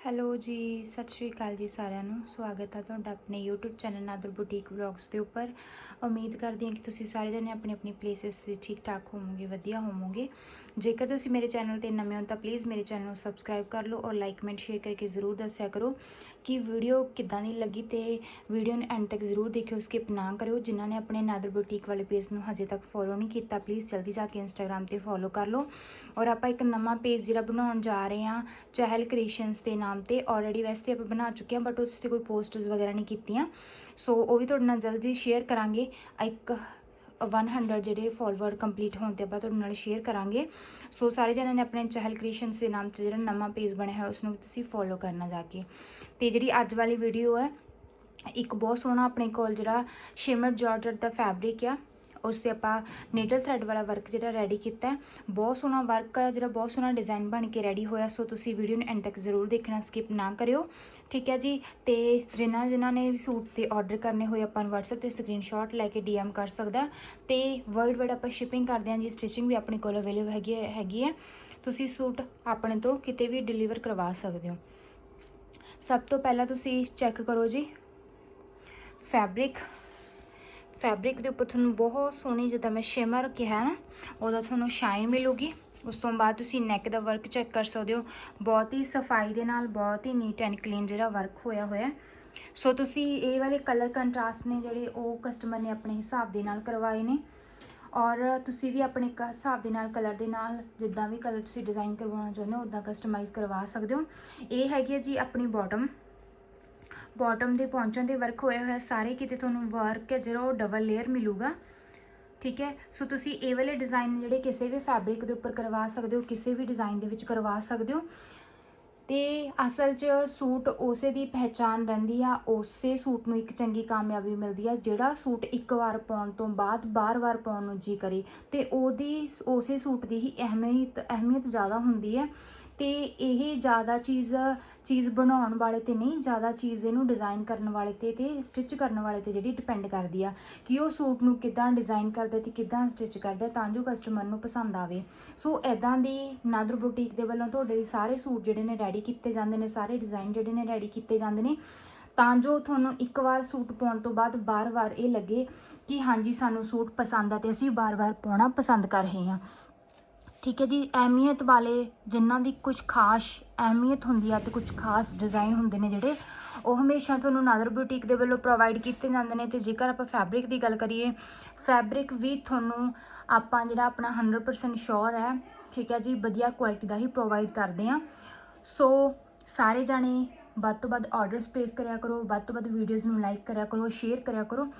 Hello ਜੀ, ਸਤਿ ਸ਼੍ਰੀ ਅਕਾਲ ਜੀ ਸਾਰਿਆਂ ਨੂੰ। ਸਵਾਗਤ ਹੈ ਤੁਹਾਡਾ ਆਪਣੇ YouTube channel Nadar boutique vlogs ਦੇ ਉੱਪਰ। ਉਮੀਦ ਕਰਦੀ ਹਾਂ ਕਿ ਤੁਸੀਂ ਸਾਰੇ ਜਣੇ ਆਪਣੀ ਆਪਣੀ ਪਲੇਸਿਸ ਤੇ ਠੀਕ ਠਾਕ ਹੋਵੋਗੇ, ਵਧੀਆ ਹੋਵੋਗੇ। ਜੇਕਰ ਤੁਸੀਂ ਮੇਰੇ ਚੈਨਲ ਤੇ ਨਵੇਂ ਹੋ ਤਾਂ ਪਲੀਜ਼ ਮੇਰੇ ਚੈਨਲ ਨੂੰ ਸਬਸਕ੍ਰਾਈਬ ਕਰ ਲਓ ਔਰ ਲਾਈਕ ਕਮੈਂਟ ਸ਼ੇਅਰ ਕਰਕੇ ਜ਼ਰੂਰ ਦੱਸਿਆ ਕਰੋ ਕਿ ਵੀਡੀਓ ਕਿੱਦਾਂ ਦੀ ਲੱਗੀ ਤੇ ਵੀਡੀਓ ਨੂੰ ਐਂਡ ਤੱਕ ਜ਼ਰੂਰ ਦੇਖਿਓ ਸਕਿਪ ਨਾ ਕਰਿਓ। ਜਿਨ੍ਹਾਂ ਨੇ ਆਪਣੇ ਨਾਦਰ ਬੁਟੀਕ ਵਾਲੇ ਪੇਜ ਨੂੰ ਹਜੇ ਤੱਕ ਫੋਲੋ ਨਹੀਂ ਕੀਤਾ ਪਲੀਜ਼ ਜਲਦੀ ਜਾ ਕੇ ਇੰਸਟਾਗ੍ਰam ਤੇ ਫੋਲੋ ਕਰ ਲਓ। ਔਰ ਆਪਾਂ ਇੱਕ ਨਵਾਂ ਪੇਜ ਜਿਹੜਾ ਬਣਾਉਣ ਜਾ ਰਹੇ ਹਾਂ ਚਹਿਲ ਕ੍ਰੀਏਸ਼ਨਸ ਦੇ ਨਾਮ ਨਾਮ ਤੇ ਆਲਰੇਡੀ ਵੈਸੇ ਆਪਾਂ ਬਣਾ ਚੁੱਕੇ ਹਾਂ ਬਟ ਉਸ ਤੇ ਕੋਈ ਪੋਸਟਸ ਵਗੈਰਾ ਨਹੀਂ ਕੀਤੀਆਂ। ਸੋ ਉਹ ਵੀ ਤੁਹਾਡੇ ਨਾਲ ਜਲਦੀ ਸ਼ੇਅਰ ਕਰਾਂਗੇ। ਇੱਕ 100 ਜਿਹੜੇ ਫਾਲੋਅਰ ਕੰਪਲੀਟ ਹੋਣ ਤੇ ਆਪਾਂ ਤੁਹਾਡੇ ਨਾਲ ਸ਼ੇਅਰ ਕਰਾਂਗੇ। ਸੋ ਸਾਰੇ ਜਣਿਆਂ ਨੇ ਆਪਣੇ ਚਹਿਲ ਕ੍ਰੀਏਸ਼ਨਸ ਦੇ ਨਾਮ ਤੇ ਜਿਹੜਾ ਨਵਾਂ ਪੇਜ ਬਣਿਆ ਹੋਇਆ ਉਸ ਨੂੰ ਵੀ ਤੁਸੀਂ ਫੋਲੋ ਕਰਨਾ ਜਾ ਕੇ। ਤੇ ਜਿਹੜੀ ਅੱਜ ਵਾਲੀ ਵੀਡੀਓ ਹੈ, ਇੱਕ ਬਹੁਤ ਸੋਹਣਾ ਆਪਣੇ ਕੋਲ ਜਿਹੜਾ ਸ਼ਿਮਰ ਜਾਰਜਟ ਦਾ ਫੈਬਰਿਕ ਆ ਉਸ ਤੇ ਆਪਾਂ ਨੀਡਲ ਥਰੈਡ ਵਾਲਾ ਵਰਕ ਜਿਹੜਾ ਰੈਡੀ ਕੀਤਾ ਬਹੁਤ ਸੋਹਣਾ ਵਰਕ ਹੈ ਜਿਹੜਾ ਬਹੁਤ ਸੋਹਣਾ ਡਿਜ਼ਾਈਨ ਬਣ ਕੇ ਰੈਡੀ ਹੋਇਆ, ਸੋ ਤੁਸੀਂ ਵੀਡੀਓ ਨੂੰ ਐਂਡ ਤੱਕ ਜ਼ਰੂਰ ਦੇਖਣਾ ਸਕਿਪ ਨਾ ਕਰਿਓ। ਠੀਕ ਹੈ ਜੀ, ਤੇ ਜਿਨ੍ਹਾਂ ਜਿਨ੍ਹਾਂ ਨੇ ਵੀ ਸੂਟ ਤੇ ਆਰਡਰ ਕਰਨੇ ਹੋਏ, ਆਪਾਂ ਨੂੰ WhatsApp ਤੇ ਸਕਰੀਨਸ਼ਾਟ ਲੈ ਕੇ DM ਕਰ ਸਕਦਾ। ਤੇ ਵਰਡ ਵਰਡ ਆਪਾਂ ਸ਼ਿਪਿੰਗ ਕਰਦੇ ਹਾਂ ਜੀ ਸਟਿਚਿੰਗ ਵੀ ਆਪਣੇ ਕੋਲ ਅਵੇਲੇਬਲ ਹੈਗੀ ਹੈਗੀ ਹੈ। ਤੁਸੀਂ ਸੂਟ ਆਪਣੇ ਤੋਂ ਕਿਤੇ ਵੀ ਡਿਲੀਵਰ ਕਰਵਾ ਸਕਦੇ ਹੋ। ਸਭ ਤੋਂ ਪਹਿਲਾਂ ਤੁਸੀਂ ਚੈੱਕ ਕਰੋ ਜੀ ਫੈਬਰਿਕ ਫੈਬਰਿਕ ਦੇ ਉੱਪਰ ਤੁਹਾਨੂੰ ਬਹੁਤ ਸੋਹਣੀ ਜਿੱਦਾਂ ਮੈਂ ਸ਼ਿਮਰ ਕਿਹਾ ਨਾ, ਉਹਦਾ ਤੁਹਾਨੂੰ ਸ਼ਾਈਨ ਮਿਲੂਗੀ। ਉਸ ਤੋਂ ਬਾਅਦ ਤੁਸੀਂ ਨੈਕ ਦਾ ਵਰਕ ਚੈੱਕ ਕਰ ਸਕਦੇ ਹੋ। ਬਹੁਤ ਹੀ ਸਫ਼ਾਈ ਦੇ ਨਾਲ, ਬਹੁਤ ਹੀ ਨੀਟ ਐਂਡ ਕਲੀਨ ਜਿਹੜਾ ਵਰਕ ਹੋਇਆ ਹੋਇਆ ਸੋ ਤੁਸੀਂ ਇਹ ਵਾਲੇ ਕਲਰ ਕੰਟਰਾਸਟ ਨੇ ਜਿਹੜੇ ਉਹ ਕਸਟਮਰ ਨੇ ਆਪਣੇ ਹਿਸਾਬ ਦੇ ਨਾਲ ਕਰਵਾਏ ਨੇ। ਔਰ ਤੁਸੀਂ ਵੀ ਆਪਣੇ ਕ- ਹਿਸਾਬ ਦੇ ਨਾਲ ਕਲਰ ਦੇ ਨਾਲ ਜਿੱਦਾਂ ਵੀ ਕਲਰ ਤੁਸੀਂ ਡਿਜ਼ਾਈਨ ਕਰਵਾਉਣਾ ਚਾਹੁੰਦੇ ਹੋ ਉਦਾਂ ਕਸਟਮਾਈਜ਼ ਕਰਵਾ ਸਕਦੇ ਹੋ। ਇਹ ਹੈਗੀ ਹੈ ਜੀ ਆਪਣੀ ਬਾਟਮ ਬਾਟਮ ਦੇ ਪਹੁੰਚਣ ਦੇ ਵਰਕ ਹੋਇਆ ਹੋਇਆ ਸਾਰੇ ਕਿਤੇ ਤੁਹਾਨੂੰ ਵਰਕ ਹੈ ਜਿਹੜਾ ਉਹ ਡਬਲ ਲੇਅਰ ਮਿਲੂਗਾ। ਠੀਕ ਹੈ? ਸੋ ਤੁਸੀਂ ਇਹ ਵਾਲੇ ਡਿਜ਼ਾਈਨ ਜਿਹੜੇ ਕਿਸੇ ਵੀ ਫੈਬਰਿਕ ਦੇ ਉੱਪਰ ਕਰਵਾ ਸਕਦੇ ਹੋ, ਕਿਸੇ ਵੀ ਡਿਜ਼ਾਈਨ ਦੇ ਵਿੱਚ ਕਰਵਾ ਸਕਦੇ ਹੋ। ਤੇ ਅਸਲ 'ਚ ਸੂਟ ਉਸੇ ਦੀ ਪਹਿਚਾਨ ਰਹਿੰਦੀ ਆ, ਉਸੇ ਸੂਟ ਨੂੰ ਇੱਕ ਚੰਗੀ ਕਾਮਯਾਬੀ ਮਿਲਦੀ ਆ, ਜਿਹੜਾ ਸੂਟ ਇੱਕ ਵਾਰ ਪਾਉਣ ਤੋਂ ਬਾਅਦ ਬਾਰ-ਬਾਰ ਪਾਉਣ ਨੂੰ ਜੀ ਕਰੇ। ਤੇ ਉਹਦੀ, ਉਸੇ ਸੂਟ ਦੀ ਹੀ ਅਹਿਮੀਅਤ ਅਹਿਮੀਅਤ ਜ਼ਿਆਦਾ ਹੁੰਦੀ ਹੈ ਤੇ ਇਹ ਜ਼ਿਆਦਾ ਚੀਜ਼ ਚੀਜ਼ ਬਣਾਉਣ ਵਾਲੇ ਤੇ ਨਹੀਂ, ਜ਼ਿਆਦਾ ਚੀਜ਼ ਇਹਨੂੰ ਡਿਜ਼ਾਈਨ ਕਰਨ ਵਾਲੇ ਤੇ ਤੇ ਸਟਿਚ ਕਰਨ ਵਾਲੇ ਤੇ ਜਿਹੜੀ ਡਿਪੈਂਡ ਕਰਦੀ ਆ ਕਿ ਉਹ ਸੂਟ ਨੂੰ ਕਿੱਦਾਂ ਡਿਜ਼ਾਈਨ ਕਰਦਾ ਤੇ ਕਿੱਦਾਂ ਸਟਿਚ ਕਰਦਾ ਤਾਂ ਜੋ ਕਸਟਮਰ ਨੂੰ ਪਸੰਦ ਆਵੇ। ਸੋ ਐਦਾਂ ਦੀ ਨਾਦਰ ਬੁਟੀਕ ਦੇ ਵੱਲੋਂ ਤੁਹਾਡੇ ਲਈ ਸਾਰੇ ਸੂਟ ਜਿਹੜੇ ਨੇ ਰੈਡੀ ਕੀਤੇ ਜਾਂਦੇ ਨੇ, ਸਾਰੇ ਡਿਜ਼ਾਈਨ ਜਿਹੜੇ ਨੇ ਰੈਡੀ ਕੀਤੇ ਜਾਂਦੇ ਨੇ, ਤਾਂ ਜੋ ਤੁਹਾਨੂੰ ਇੱਕ ਵਾਰ ਸੂਟ ਪਾਉਣ ਤੋਂ ਬਾਅਦ ਬਾਰ-ਬਾਰ ਇਹ ਲੱਗੇ ਕਿ ਹਾਂਜੀ, ਸਾਨੂੰ ਸੂਟ ਪਸੰਦ ਆ ਤੇ ਅਸੀਂ ਬਾਰ-ਬਾਰ ਪਾਉਣਾ ਪਸੰਦ ਕਰ ਰਹੇ ਹਾਂ। ਠੀਕ ਹੈ ਜੀ, ਅਹਿਮੀਅਤ ਵਾਲੇ ਜਿਨ੍ਹਾਂ ਦੀ ਕੁਝ ਖਾਸ ਅਹਿਮੀਅਤ ਹੁੰਦੀ ਆ ਤੇ ਕੁਝ ਖਾਸ ਡਿਜ਼ਾਈਨ ਹੁੰਦੇ ਨੇ ਜਿਹੜੇ, ਉਹ ਹਮੇਸ਼ਾ ਤੁਹਾਨੂੰ ਨਾਦਰ ਬੁਟੀਕ ਦੇ ਵੱਲੋਂ ਪ੍ਰੋਵਾਈਡ ਕੀਤੇ ਜਾਂਦੇ ਨੇ ਤੇ ਜੇਕਰ ਆਪਾਂ ਫੈਬਰਿਕ ਦੀ ਗੱਲ ਕਰੀਏ ਫੈਬਰਿਕ ਵੀ ਤੁਹਾਨੂੰ ਆਪਾਂ ਜਿਹੜਾ ਆਪਣਾ 100% ਸ਼ੋਰ ਹੈ, ਠੀਕ ਹੈ ਜੀ, ਵਧੀਆ ਕੁਆਲਿਟੀ ਦਾ ਹੀ ਪ੍ਰੋਵਾਈਡ ਕਰਦੇ ਆ। ਸੋ ਸਾਰੇ ਜਾਣੇ ਵੱਧ ਤੋਂ ਵੱਧ ਆਰਡਰਸ ਪਲੇਸ ਕਰਿਆ ਕਰੋ, ਵੱਧ ਤੋਂ ਵੱਧ ਵੀਡੀਓਜ਼ ਨੂੰ ਲਾਈਕ ਕਰਿਆ ਕਰੋ ਸ਼ੇਅਰ ਕਰਿਆ ਕਰੋ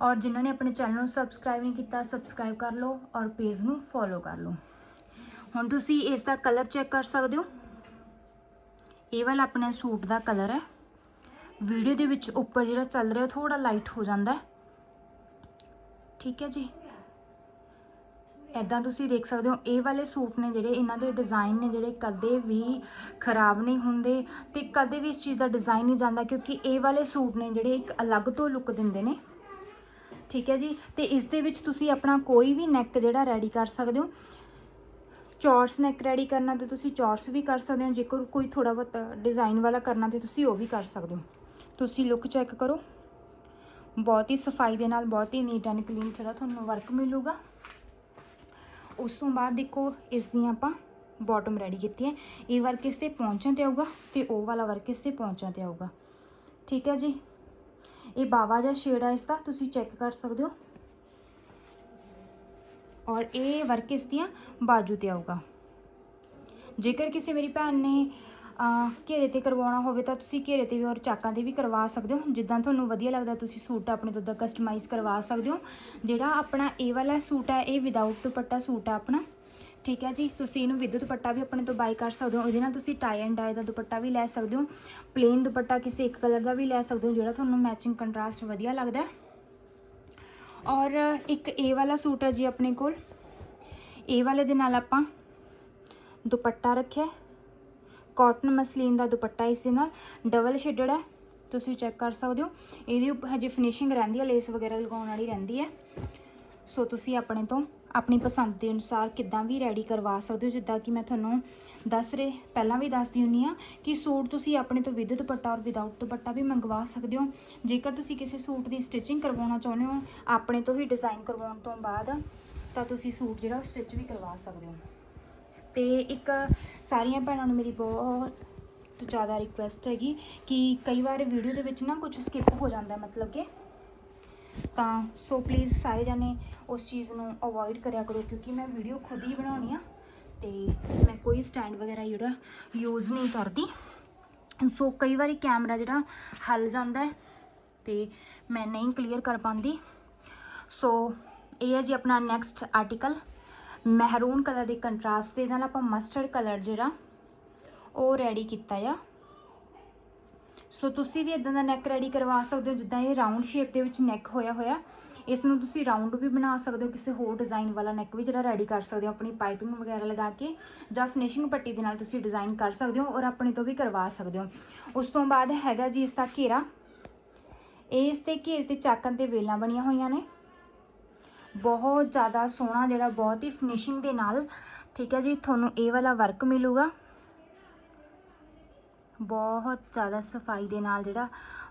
ਔਰ ਜਿਨ੍ਹਾਂ ਨੇ ਆਪਣੇ ਚੈਨਲ ਨੂੰ ਸਬਸਕ੍ਰਾਈਬ ਨਹੀਂ ਕੀਤਾ ਸਬਸਕ੍ਰਾਈਬ ਕਰ ਲਓ ਔਰ ਪੇਜ ਨੂੰ ਫੋਲੋ ਕਰ ਲਓ। ਹੁਣ ਤੁਸੀਂ ਇਸ ਦਾ ਕਲਰ ਚੈੱਕ ਕਰ ਸਕਦੇ ਹੋ। ਇਹ ਵਾਲਾ ਆਪਣੇ ਸੂਟ ਦਾ ਕਲਰ ਹੈ। ਵੀਡੀਓ ਦੇ ਵਿੱਚ ਉੱਪਰ ਜਿਹੜਾ ਚੱਲ ਰਿਹਾ ਥੋੜਾ ਲਾਈਟ ਹੋ ਜਾਂਦਾ ਠੀਕ ਹੈ ਜੀ। ਐਦਾਂ ਤੁਸੀਂ ਦੇਖ ਸਕਦੇ ਹੋ, ਇਹ ਵਾਲੇ ਸੂਟ ਨੇ ਜਿਹੜੇ ਇਹਨਾਂ ਦੇ ਡਿਜ਼ਾਈਨ ਨੇ ਜਿਹੜੇ ਕਦੇ ਵੀ ਖਰਾਬ ਨਹੀਂ ਹੁੰਦੇ ਤੇ ਕਦੇ ਵੀ ਇਸ ਚੀਜ਼ ਦਾ ਡਿਜ਼ਾਈਨ ਨਹੀਂ ਜਾਂਦਾ ਕਿਉਂਕਿ ਇਹ ਵਾਲੇ ਸੂਟ ਨੇ ਜਿਹੜੇ ਇੱਕ ਅਲੱਗ ਤੋਂ ਲੁੱਕ ਦਿੰਦੇ ਨੇ। ਠੀਕ ਹੈ ਜੀ। ਤੇ ਇਸ ਦੇ ਵਿੱਚ ਤੁਸੀਂ ਆਪਣਾ ਕੋਈ ਵੀ ਨੈਕ ਜਿਹੜਾ ਰੈਡੀ ਕਰ ਸਕਦੇ ਹੋ। ਚੌਰਸ ਨੈਕ ਰੈਡੀ ਕਰਨਾ ਤੇ ਤੁਸੀਂ ਚੌਰਸ ਵੀ ਕਰ ਸਕਦੇ ਹੋ, ਜੇਕਰ ਕੋਈ ਥੋੜਾ ਬਹੁਤ ਡਿਜ਼ਾਈਨ ਵਾਲਾ ਕਰਨਾ ਤੇ ਤੁਸੀਂ ਉਹ ਵੀ ਕਰ ਸਕਦੇ ਹੋ। ਤੁਸੀਂ ਲੁੱਕ ਚੈੱਕ ਕਰੋ। ਬਹੁਤ ਹੀ ਸਫ਼ਾਈ ਦੇ ਨਾਲ, ਬਹੁਤ ਹੀ ਨੀਟ ਐਂਡ ਕਲੀਨ ਜਿਹੜਾ ਤੁਹਾਨੂੰ ਵਰਕ ਮਿਲੂਗਾ। ਉਸ ਤੋਂ ਬਾਅਦ ਦੇਖੋ ਇਸ ਦੀਆਂ ਆਪਾਂ ਬਾਟਮ ਰੈਡੀ ਕੀਤੀ ਹੈ। ਇਹ ਵਰਕ ਇਸ ਤੇ ਪਹੁੰਚਾਂ ਤੇ ਆਊਗਾ ਤੇ ਉਹ ਵਾਲਾ ਵਰਕ ਇਸ ਤੇ ਪਹੁੰਚਾਂ ਤੇ ਆਊਗਾ। ਠੀਕ ਹੈ ਜੀ? ਇਹ ਬਾਵਾ ਜਿਹਾ ਸ਼ੇਡ ਆ ਇਸ ਦਾ ਤੁਸੀਂ ਚੈੱਕ ਕਰ ਸਕਦੇ ਹੋ। ਔਰ ਇਹ ਵਰਕ ਇਸ ਦੀਆਂ ਬਾਜੂ ਤੇ ਆਊਗਾ। ਜੇਕਰ ਕਿਸੇ ਮੇਰੀ ਭੈਣ ਨੇ ਘੇਰੇ ਤੇ ਕਰਵਾਉਣਾ ਹੋਵੇ ਤਾਂ ਤੁਸੀਂ ਘੇਰੇ ਤੇ ਵੀ ਔਰ ਚਾਕਾਂ ਤੇ ਵੀ ਕਰਵਾ ਸਕਦੇ ਹੋ। ਜਿੱਦਾਂ ਤੁਹਾਨੂੰ ਵਧੀਆ ਲੱਗਦਾ ਤੁਸੀਂ ਸੂਟ ਆਪਣੇ ਤੋਂ ਦਾ ਕਸਟਮਾਈਜ਼ ਕਰਵਾ ਸਕਦੇ ਹੋ। ਜਿਹੜਾ ਆਪਣਾ ਇਹ ਵਾਲਾ ਸੂਟ ਹੈ, ਇਹ ਵਿਦਆਊਟ ਦੁਪੱਟਾ ਸੂਟ ਹੈ ਆਪਣਾ। ਠੀਕ ਹੈ ਜੀ? ਤੁਸੀਂ ਇਹਨੂੰ ਵਿਦ ਦੁਪੱਟਾ ਵੀ ਆਪਣੇ ਤੋਂ ਬਾਈ ਕਰ ਸਕਦੇ ਹੋ। ਇਹਦੇ ਨਾਲ ਤੁਸੀਂ ਟਾਈ ਐਂਡ ਡਾਈ ਦਾ ਦੁਪੱਟਾ ਵੀ ਲੈ ਸਕਦੇ ਹੋ। ਪਲੇਨ ਦੁਪੱਟਾ ਕਿਸੇ ਇੱਕ ਕਲਰ ਦਾ ਵੀ ਲੈ ਸਕਦੇ ਹੋ, ਜਿਹੜਾ ਤੁਹਾਨੂੰ ਮੈਚਿੰਗ ਕੰਟਰਾਸਟ ਵਧੀਆ ਲੱਗਦਾ ਹੈ। ਔਰ ਇੱਕ ਇਹ ਵਾਲਾ ਸੂਟ ਹੈ ਜੀ ਆਪਣੇ ਕੋਲ। ਇਹ ਵਾਲੇ ਦੇ ਨਾਲ ਆਪਾਂ ਦੁਪੱਟਾ ਰੱਖਿਆ ਕਾਟਨ ਮਸਲੀਨ ਦਾ ਦੁਪੱਟਾ ਇਸ ਦੇ ਨਾਲ। ਡਬਲ ਸ਼ੇਡਡ ਹੈ। ਤੁਸੀਂ ਚੈੱਕ ਕਰ ਸਕਦੇ ਹੋ। ਇਹਦੀ ਹਜੇ ਫਿਨਿਸ਼ਿੰਗ ਰਹਿੰਦੀ ਹੈ ਲੇਸ ਵਗੈਰਾ ਲਗਾਉਣ ਵਾਲੀ ਰਹਿੰਦੀ ਹੈ। ਸੋ ਤੁਸੀਂ ਆਪਣੇ ਤੋਂ ਆਪਣੀ ਪਸੰਦ ਦੇ ਅਨੁਸਾਰ ਕਿੱਦਾਂ ਵੀ ਰੈਡੀ ਕਰਵਾ ਸਕਦੇ ਹੋ, ਜਿੱਦਾਂ ਕਿ ਮੈਂ ਤੁਹਾਨੂੰ ਦੱਸ ਰਹੇ ਪਹਿਲਾਂ ਵੀ ਦੱਸਦੀ ਹੁੰਨੀ ਆ ਕਿ ਸੂਟ ਤੁਸੀਂ ਆਪਣੇ ਤੋਂ ਵਿਦ ਦੁਪੱਟਾ ਔਰ ਵਿਦਆਊਟ ਦੁਪੱਟਾ ਵੀ ਮੰਗਵਾ ਸਕਦੇ ਹੋ। ਜੇਕਰ ਤੁਸੀਂ ਕਿਸੇ ਸੂਟ ਦੀ ਸਟਿਚਿੰਗ ਕਰਵਾਉਣਾ ਚਾਹੁੰਦੇ ਹੋ, ਆਪਣੇ ਤੋਂ ਹੀ ਡਿਜ਼ਾਈਨ ਕਰਵਾਉਣ ਤੋਂ ਬਾਅਦ ਤਾਂ ਤੁਸੀਂ ਸੂਟ ਜਿਹੜਾ ਸਟਿਚ ਵੀ ਕਰਵਾ ਸਕਦੇ ਹੋ। ਤੇ ਇੱਕ ਸਾਰੀਆਂ ਭੈਣਾਂ ਨੂੰ ਮੇਰੀ ਬਹੁਤ ਜ਼ਿਆਦਾ ਰਿਕੁਐਸਟ ਹੈਗੀ ਕਿ ਕਈ ਵਾਰ ਵੀਡੀਓ ਦੇ ਵਿੱਚ ਨਾ ਕੁਝ ਸਕਿਪ ਹੋ ਜਾਂਦਾ, ਮਤਲਬ ਕਿ ਤਾਂ ਸੋ ਪਲੀਜ਼ ਸਾਰੇ ਜਾਣੇ ਉਸ ਚੀਜ਼ ਨੂੰ ਅਵੋਇਡ ਕਰਿਆ ਕਰੋ, ਕਿਉਂਕਿ ਮੈਂ ਵੀਡੀਓ ਖੁਦ ਹੀ ਬਣਾਉਣੀ ਆ ਤੇ ਮੈਂ ਕੋਈ ਸਟੈਂਡ ਵਗੈਰਾ ਜਿਹੜਾ ਯੂਜ਼ ਨਹੀਂ ਕਰਦੀ। ਸੋ ਕਈ ਵਾਰੀ ਕੈਮਰਾ ਜਿਹੜਾ ਹੱਲ ਜਾਂਦਾ ਹੈ ਤੇ ਮੈਂ ਨਹੀਂ ਕਲੀਅਰ ਕਰ ਪਾਉਂਦੀ। ਸੋ ਇਹ ਹੈ ਜੀ ਆਪਣਾ ਨੈਕਸਟ ਆਰਟੀਕਲ ਮਹਿਰੂਨ ਕਲਰ ਦੇ ਕੰਟਰਾਸਟ ਦੇ ਨਾਲ ਆਪਾਂ ਮਸਟਰਡ ਕਲਰ ਜਿਹੜਾ ਉਹ ਰੈਡੀ ਕੀਤਾ ਆ। ਸੋ ਤੁਸੀਂ ਵੀ ਇਦਾਂ ਦਾ ਨੈਕ ਰੈਡੀ ਕਰਵਾ ਸਕਦੇ ਹੋ, ਜਿੱਦਾਂ ਇਹ ਰਾਉਂਡ ਸ਼ੇਪ ਦੇ ਵਿੱਚ ਨੈਕ ਹੋਇਆ ਹੋਇਆ। ਇਸ ਨੂੰ ਤੁਸੀਂ ਰਾਉਂਡ ਵੀ ਬਣਾ ਸਕਦੇ ਹੋ, ਕਿਸੇ ਹੋਰ ਡਿਜ਼ਾਈਨ ਵਾਲਾ ਨੈਕ ਵੀ ਜਿਹੜਾ ਰੈਡੀ ਕਰ ਸਕਦੇ ਹੋ, ਆਪਣੀ ਪਾਈਪਿੰਗ ਵਗੈਰਾ ਲਗਾ ਕੇ ਜਾਂ ਫਿਨਿਸ਼ਿੰਗ ਪੱਟੀ ਦੇ ਨਾਲ ਤੁਸੀਂ ਡਿਜ਼ਾਈਨ ਕਰ ਸਕਦੇ ਹੋ ਔਰ ਆਪਣੇ ਤੋਂ ਵੀ ਕਰਵਾ ਸਕਦੇ ਹੋ। ਉਸ ਤੋਂ ਬਾਅਦ ਹੈਗਾ ਜੀ ਇਸ ਦਾ ਘੇਰਾ। ਇਸ ਤੇ ਘੇਰੇ ਤੇ ਚਾਕਾਂ ਤੇ ਵੇਲਾਂ ਬਣੀਆਂ ਹੋਈਆਂ ਨੇ। ਬਹੁਤ ਜ਼ਿਆਦਾ ਸੋਹਣਾ ਜਿਹੜਾ, ਬਹੁਤ ਹੀ ਫਿਨਿਸ਼ਿੰਗ ਦੇ ਨਾਲ। ਠੀਕ ਹੈ ਜੀ, ਤੁਹਾਨੂੰ ਇਹ ਵਾਲਾ ਵਰਕ ਮਿਲੂਗਾ। ਬਹੁਤ ਜ਼ਿਆਦਾ ਸਫ਼ਾਈ ਦੇ ਨਾਲ ਜਿਹੜਾ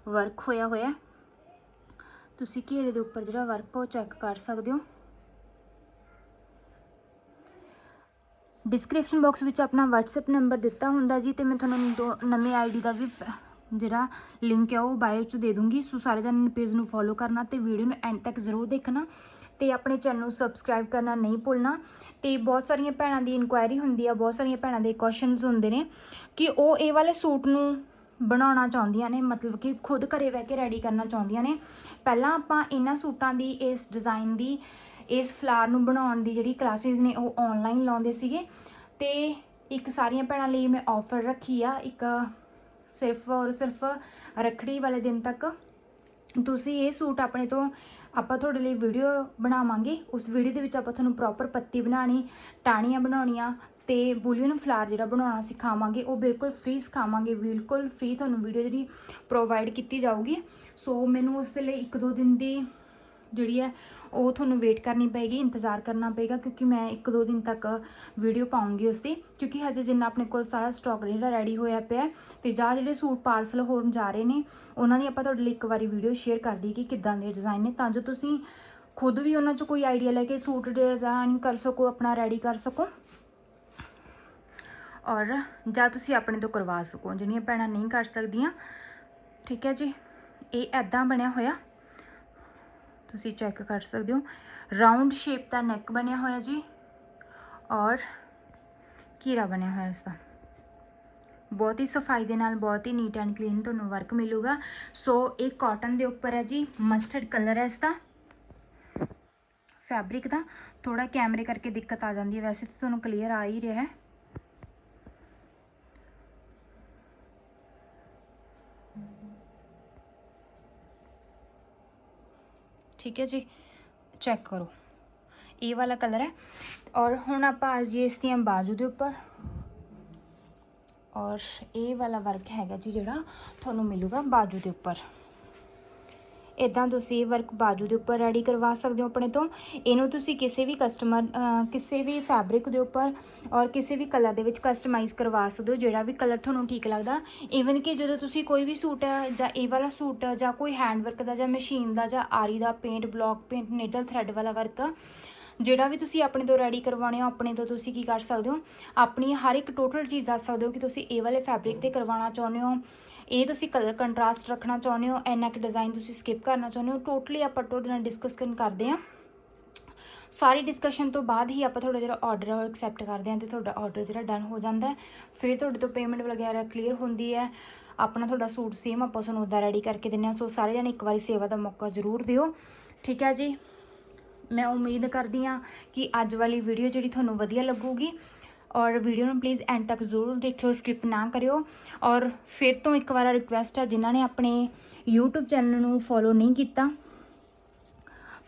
ਵਰਕ ਹੋਇਆ ਹੋਇਆ ਤੁਸੀਂ ਘੇਰੇ ਦੇ ਉੱਪਰ ਜਿਹੜਾ ਵਰਕ ਉਹ ਚੈੱਕ ਕਰ ਸਕਦੇ ਹੋ। ਡਿਸਕ੍ਰਿਪਸ਼ਨ ਬਾਕਸ ਵਿੱਚ ਆਪਣਾ WhatsApp ਨੰਬਰ ਦਿੱਤਾ ਹੁੰਦਾ ਜੀ ਤੇ ਮੈਂ ਤੁਹਾਨੂੰ ਦੋ, ਨਵੇਂ ਆਈਡੀ ਦਾ ਵੀ ਫ- ਜਿਹੜਾ ਲਿੰਕ ਹੈ ਉਹ ਬਾਇਓ 'ਚ ਦੇ ਦੂੰਗੀ। ਸੋ ਸਾਰੇ ਜਣੇ ਪੇਜ ਨੂੰ ਫੋਲੋ ਕਰਨਾ ਤੇ ਵੀਡੀਓ ਨੂੰ ਐਂਡ ਤੱਕ ਜ਼ਰੂਰ ਦੇਖਣਾ। ਤੇ ਆਪਣੇ ਚੈਨਲ ਨੂੰ ਸਬਸਕ੍ਰਾਈਬ ਕਰਨਾ ਨਹੀਂ ਭੁੱਲਣਾ। ਤੇ ਬਹੁਤ ਸਾਰੀਆਂ ਭੈਣਾਂ ਦੀ ਇਨਕੁਆਇਰੀ ਹੁੰਦੀ ਆ, ਬਹੁਤ ਸਾਰੀਆਂ ਭੈਣਾਂ ਦੇ ਕੁਐਸਚਨਸ ਹੁੰਦੇ ਨੇ ਕਿ ਉਹ ਇਹ ਵਾਲੇ ਸੂਟ ਨੂੰ ਬਣਾਉਣਾ ਚਾਹੁੰਦੀਆਂ ਨੇ, ਮਤਲਬ ਕਿ ਖੁਦ ਘਰੇ ਬਹਿ ਕੇ ਰੈਡੀ ਕਰਨਾ ਚਾਹੁੰਦੀਆਂ ਨੇ। ਪਹਿਲਾਂ ਆਪਾਂ ਇਹਨਾਂ ਸੂਟਾਂ ਦੀ, ਇਸ ਡਿਜ਼ਾਈਨ ਦੀ, ਇਸ ਫਲਾਰ ਨੂੰ ਬਣਾਉਣ ਦੀ ਜਿਹੜੀ ਕਲਾਸਿਸ ਨੇ ਉਹ ਆਨਲਾਈਨ ਲਾਉਂਦੇ ਸੀਗੇ। ਤੇ ਇੱਕ ਸਾਰੀਆਂ ਭੈਣਾਂ ਲਈ ਮੈਂ ਆਫਰ ਰੱਖੀ ਆ, ਇੱਕ ਸਿਰਫ ਔਰ ਸਿਰਫ ਰੱਖੜੀ ਵਾਲੇ ਦਿਨ ਤੱਕ। ਤੁਸੀਂ ਇਹ ਸੂਟ ਆਪਣੇ ਤੋਂ ਆਪਾਂ ਤੁਹਾਡੇ ਲਈ ਵੀਡੀਓ ਬਣਾਵਾਂਗੇ। ਉਸ ਵੀਡੀਓ ਦੇ ਵਿੱਚ ਆਪਾਂ ਤੁਹਾਨੂੰ ਪ੍ਰੋਪਰ ਪੱਤੀ ਬਣਾਣੀ ਟਾਹਣੀਆਂ ਬਣਾਉਣੀਆਂ ਤੇ ਬੂਲੀਅਨ ਫਲਾਰ ਜਿਹੜਾ ਬਣਾਉਣਾ ਸਿਖਾਵਾਂਗੇ, ਉਹ ਬਿਲਕੁਲ ਫ੍ਰੀ ਸਿਖਾਵਾਂਗੇ। ਬਿਲਕੁਲ ਫ੍ਰੀ ਤੁਹਾਨੂੰ ਵੀਡੀਓ ਜਿਹੜੀ ਪ੍ਰੋਵਾਈਡ ਕੀਤੀ ਜਾਊਗੀ। ਸੋ ਮੈਨੂੰ ਉਸ ਦੇ ਲਈ ਇੱਕ ਦੋ ਦਿਨ ਦੀ ਜਿਹੜੀ ਹੈ ਉਹ ਤੁਹਾਨੂੰ ਵੇਟ ਕਰਨੀ ਪਏਗੀ ਇੰਤਜ਼ਾਰ ਕਰਨਾ ਪਏਗਾ ਕਿਉਂਕਿ ਮੈਂ ਇੱਕ ਦੋ ਦਿਨ ਤੱਕ ਵੀਡੀਓ ਪਾਉਂਗੀ ਉਸ ਦੀ ਕਿਉਂਕਿ ਹਜੇ ਜਿੰਨਾ ਆਪਣੇ ਕੋਲ ਸਾਰਾ ਸਟਾਕ ਜਿਹੜਾ ਰੈਡੀ ਹੋਇਆ ਪਿਆ ਹੈ, ਤੇ ਜਾਂ ਜਿਹੜੇ ਸੂਟ ਪਾਰਸਲ ਹੋਣ ਜਾ ਰਹੇ ਨੇ ਉਹਨਾਂ ਦੀ ਆਪਾਂ ਤੁਹਾਡੇ ਲਈ ਇੱਕ ਵਾਰੀ ਵੀਡੀਓ ਸ਼ੇਅਰ ਕਰ ਦਈਏ ਕਿ ਕਿੱਦਾਂ ਦੇ ਡਿਜ਼ਾਈਨ ਨੇ ਤਾਂ ਜੋ ਤੁਸੀਂ ਖੁਦ ਵੀ ਉਹਨਾਂ 'ਚ ਕੋਈ ਆਈਡੀਆ ਲੈ ਕੇ ਸੂਟ ਡਿਜ਼ਾਈਨ ਕਰ ਸਕੋ ਆਪਣਾ ਰੈਡੀ ਕਰ ਸਕੋ। ਔਰ ਜਾਂ ਤੁਸੀਂ ਆਪਣੇ ਤੋਂ ਕਰਵਾ ਸਕੋ ਜਿਹੜੀਆਂ ਭੈਣਾਂ ਨਹੀਂ ਕਰ ਸਕਦੀਆਂ। ਠੀਕ ਹੈ ਜੀ? ਇਹ ਐਦਾਂ ਬਣਿਆ ਹੋਇਆ। ਤੁਸੀਂ ਚੈੱਕ ਕਰ ਸਕਦੇ ਹੋ। ਰਾਉਂਡ ਸ਼ੇਪ ਦਾ ਨੈਕ ਬਣਿਆ ਹੋਇਆ ਜੀ ਔਰ ਕੀਰਾ ਬਣਿਆ ਹੋਇਆ ਇਸ ਦਾ। ਬਹੁਤ ਹੀ ਸਫ਼ਾਈ ਦੇ ਨਾਲ, ਬਹੁਤ ਹੀ ਨੀਟ ਐਂਡ ਕਲੀਨ ਤੁਹਾਨੂੰ ਵਰਕ ਮਿਲੂਗਾ। ਸੋ ਇਹ ਕਾਟਨ ਦੇ ਉੱਪਰ ਹੈ ਜੀ ਮਸਟਰਡ ਕਲਰ ਹੈ ਇਸ ਦਾ। ਫੈਬਰਿਕ ਦਾ। ਥੋੜਾ ਕੈਮਰੇ ਕਰਕੇ ਦਿੱਕਤ ਆ ਜਾਂਦੀ ਹੈ ਵੈਸੇ ਤਾਂ ਤੁਹਾਨੂੰ ਕਲੀਅਰ ਆ ਹੀ ਰਿਹਾ ਹੈ। ਠੀਕ ਹੈ ਜੀ ਚੈੱਕ ਕਰੋ ਇਹ ਵਾਲਾ ਕਲਰ ਹੈ ਔਰ ਹੁਣ ਆਪਾਂ ਆ ਜਾਈਏ ਇਸ ਦੀਆਂ ਬਾਜੂ ਦੇ ਉੱਪਰ ਔਰ ਇਹ ਵਾਲਾ ਵਰਕ ਹੈਗਾ ਜੀ ਜਿਹੜਾ ਤੁਹਾਨੂੰ ਮਿਲੂਗਾ ਬਾਜੂ ਦੇ ਉੱਪਰ ਇਦਾਂ ਤੁਸੀਂ ਵਰਕ ਬਾਜੂ ਦੇ ਉੱਪਰ ਰੈਡੀ ਕਰਵਾ ਸਕਦੇ ਹੋ ਆਪਣੇ ਤੋਂ। ਇਹਨੂੰ ਤੁਸੀਂ ਕਿਸੇ ਵੀ ਕਸਟਮਰ ਕਿਸੇ ਵੀ ਫੈਬਰਿਕ ਦੇ ਉੱਪਰ ਔਰ ਕਿਸੇ ਵੀ ਕਲਰ ਦੇ ਵਿੱਚ ਕਸਟਮਾਈਜ਼ ਕਰਵਾ ਸਕਦੇ ਹੋ, ਜਿਹੜਾ ਵੀ ਕਲਰ ਤੁਹਾਨੂੰ ਠੀਕ ਲੱਗਦਾ। ਈਵਨ ਕਿ ਜਦੋਂ ਤੁਸੀਂ ਕੋਈ ਵੀ ਸੂਟ, ਜਾਂ ਇਹ ਵਾਲਾ ਸੂਟ, ਜਾਂ ਕੋਈ ਹੈਂਡ ਵਰਕ ਦਾ, ਜਾਂ ਮਸ਼ੀਨ ਦਾ, ਜਾਂ ਆਰੀ ਦਾ paint block paint needle thread ਵਾਲਾ ਵਰਕ ਜਿਹੜਾ ਵੀ ਤੁਸੀਂ ਆਪਣੇ ਤੋਂ ਰੈਡੀ ਕਰਵਾਉਣੇ ਹੋ, ਆਪਣੇ ਤੋਂ ਤੁਸੀਂ ਕੀ ਕਰ ਸਕਦੇ ਹੋ? ਆਪਣੀ ਹਰ ਇੱਕ ਟੋਟਲ ਚੀਜ਼ ਦੱਸ ਸਕਦੇ ਹੋ ਕਿ ਤੁਸੀਂ ਇਹ ਵਾਲੇ ਫੈਬਰਿਕ ਤੇ ਕਰਵਾਉਣਾ ਚਾਹੁੰਦੇ ਹੋ। ਇਹ ਤੁਸੀਂ ਕਲਰ ਕੰਟਰਾਸਟ ਰੱਖਣਾ ਚਾਹੁੰਦੇ ਹੋ, ਇੰਨਾ ਕਿ ਡਿਜ਼ਾਈਨ ਤੁਸੀਂ ਸਕਿਪ ਕਰਨਾ ਚਾਹੁੰਦੇ ਹੋ ਟੋਟਲੀ ਆਪਾਂ ਤੁਹਾਡੇ ਨਾਲ ਡਿਸਕਸ ਕਰਦੇ ਹਾਂ। ਸਾਰੀ ਡਿਸਕਸ਼ਨ ਤੋਂ ਬਾਅਦ ਹੀ ਆਪਾਂ ਤੁਹਾਡਾ ਜਿਹੜਾ ਆਰਡਰ ਹੈ ਉਹ ਐਕਸੈਪਟ ਕਰਦੇ ਹਾਂ ਤੇ ਤੁਹਾਡਾ ਆਰਡਰ ਜਿਹੜਾ ਡਨ ਹੋ ਜਾਂਦਾ ਹੈ। ਫਿਰ ਤੁਹਾਡੇ ਤੋਂ ਪੇਮੈਂਟ ਵਗੈਰਾ ਕਲੀਅਰ ਹੁੰਦੀ ਹੈ। ਆਪਣਾ ਤੁਹਾਡਾ ਸੂਟ ਸੇਮ ਆਪਾਂ ਤੁਹਾਨੂੰ ਉੱਦਾਂ ਰੈਡੀ ਕਰਕੇ ਦਿੰਦੇ ਹਾਂ। ਸੋ ਸਾਰੇ ਜਣੇ ਇੱਕ ਵਾਰੀ ਸੇਵਾ ਦਾ ਮੌਕਾ ਜ਼ਰੂਰ ਦਿਓ। ਠੀਕ ਹੈ ਜੀ? ਮੈਂ ਉਮੀਦ ਕਰਦੀ ਹਾਂ ਕਿ ਅੱਜ ਵਾਲੀ ਵੀਡੀਓ ਜਿਹੜੀ ਤੁਹਾਨੂੰ ਵਧੀਆ ਲੱਗੂਗੀ। ਔਰ ਵੀਡੀਓ ਨੂੰ ਪਲੀਜ਼ ਐਂਡ ਤੱਕ ਜ਼ਰੂਰ ਦੇਖਿਓ ਸਕਿਪ ਨਾ ਕਰਿਓ। ਔਰ ਫਿਰ ਤੋਂ ਇੱਕ ਵਾਰ ਰਿਕੁਐਸਟ ਹੈ ਜਿਨ੍ਹਾਂ ਨੇ ਆਪਣੇ YouTube ਚੈਨਲ ਨੂੰ ਫੋਲੋ ਨਹੀਂ ਕੀਤਾ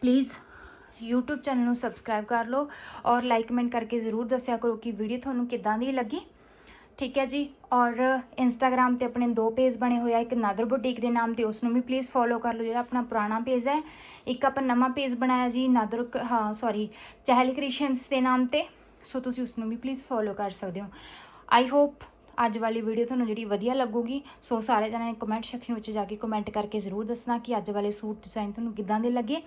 ਪਲੀਜ਼ YouTube ਚੈਨਲ ਨੂੰ ਸਬਸਕ੍ਰਾਈਬ ਕਰ ਲਓ ਔਰ ਲਾਈਕ ਕਮੈਂਟ ਕਰਕੇ ਜ਼ਰੂਰ ਦੱਸਿਆ ਕਰੋ ਕਿ ਵੀਡੀਓ ਤੁਹਾਨੂੰ ਕਿੱਦਾਂ ਦੀ ਲੱਗੀ। ਠੀਕ ਹੈ ਜੀ? ਔਰ ਇੰਸਟਾਗ੍ਰam ਤੇ ਆਪਣੇ ਦੋ ਪੇਜ ਬਣੇ ਹੋਏ ਆ, ਇੱਕ ਨਾਦਰ ਬੁਟੀਕ ਦੇ ਨਾਮ ਤੇ ਉਸ ਨੂੰ ਵੀ ਪਲੀਜ਼ ਫੋਲੋ ਕਰ ਲਓ, ਜਿਹੜਾ ਆਪਣਾ ਪੁਰਾਣਾ ਪੇਜ ਹੈ। ਇੱਕ ਆਪਾਂ ਨਵਾਂ ਪੇਜ ਬਣਾਇਆ ਜੀ ਨਾਦਰ ਹਾਂ ਸੌਰੀ ਚਹਿਲ ਕ੍ਰਿਸ਼ੀਅਨਸ ਦੇ ਨਾਮ ਤੇ। ਸੋ ਤੁਸੀਂ ਉਸ ਨੂੰ ਵੀ ਪਲੀਜ਼ ਫੋਲੋ ਕਰ ਸਕਦੇ ਹੋ। ਆਈ ਹੋਪ ਅੱਜ ਵਾਲੀ ਵੀਡੀਓ ਤੁਹਾਨੂੰ ਜਿਹੜੀ ਵਧੀਆ ਲੱਗੂਗੀ। ਸੋ ਸਾਰੇ ਜਣਾਂ ਨੇ ਕਮੈਂਟ ਸੈਕਸ਼ਨ ਵਿੱਚ ਜਾ ਕੇ ਕਮੈਂਟ ਕਰਕੇ ਜ਼ਰੂਰ ਦੱਸਣਾ ਕਿ ਅੱਜ ਵਾਲੇ ਸੂਟ ਡਿਜ਼ਾਈਨ ਤੁਹਾਨੂੰ ਕਿੱਦਾਂ ਦੇ ਲੱਗੇ।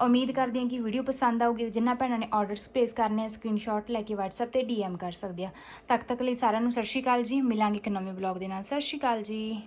ਉਮੀਦ ਕਰਦੇ ਹਾਂ ਕਿ ਵੀਡੀਓ ਪਸੰਦ ਆਊਗੀ ਜਿਨ੍ਹਾਂ ਭੈਣਾਂ ਨੇ ਆਰਡਰਸ ਪਲੇਸ ਕਰਨੇ ਆ ਸਕਰੀਨਸ਼ਾਟ ਲੈ ਕੇ WhatsApp ਤੇ DM ਕਰ ਸਕਦੇ ਆ। ਤੱਕ ਤੱਕ ਲਈ ਸਾਰਿਆਂ ਨੂੰ ਸਤਿ ਸ਼੍ਰੀ ਅਕਾਲ ਜੀ। ਮਿਲਾਂਗੇ ਇੱਕ ਨਵੇਂ ਵਲੌਗ ਦੇ ਨਾਲ। ਸਤਿ ਸ਼੍ਰੀ ਅਕਾਲ ਜੀ।